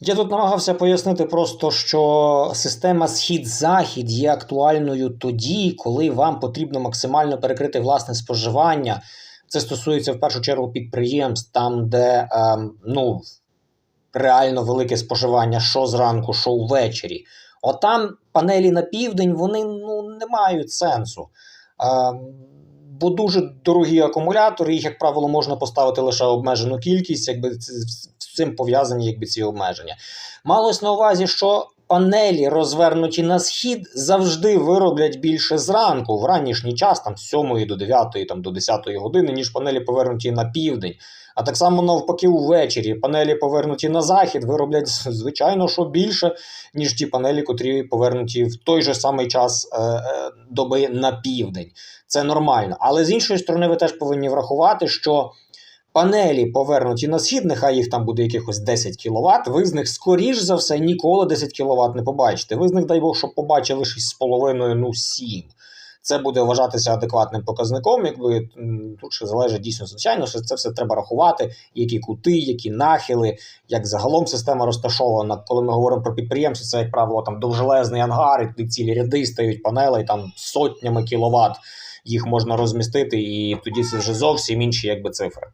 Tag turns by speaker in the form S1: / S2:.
S1: Я тут намагався пояснити просто, що система схід-захід є актуальною тоді, коли вам потрібно максимально перекрити власне споживання. Це стосується в першу чергу підприємств, там, де ем, ну, реально велике споживання, що зранку, що ввечері. Отам панелі на південь вони ну, не мають сенсу. Ем, бо дуже дорогі акумулятори, їх, як правило, можна поставити лише обмежену кількість, якби з цим пов'язані якби, ці обмеження. Малось на увазі, що панелі, розвернуті на схід, завжди вироблять більше зранку, в ранішній час, там з 7 до 9, там, до 10 години, ніж панелі повернуті на південь. А так само навпаки, увечері панелі повернуті на захід, вироблять звичайно, що більше, ніж ті панелі, котрі повернуті в той же самий час е, е, доби на південь. Це нормально. Але з іншої сторони, ви теж повинні врахувати, що панелі повернуті на схід, нехай їх там буде якихось 10 кВт, ви з них, скоріш за все, ніколи 10 кВт не побачите. Ви з них, дай Бог, щоб побачили 6,5, ну 7. Це буде вважатися адекватним показником. Якби тут ще залежить дійсно, звичайно, що це все треба рахувати, які кути, які нахили, як загалом система розташована. Коли ми говоримо про підприємство, це як правило там довжелезний ангар, і цілі ряди стають панелей там сотнями кіловат. Їх можна розмістити, і тоді це вже зовсім інші якби цифри.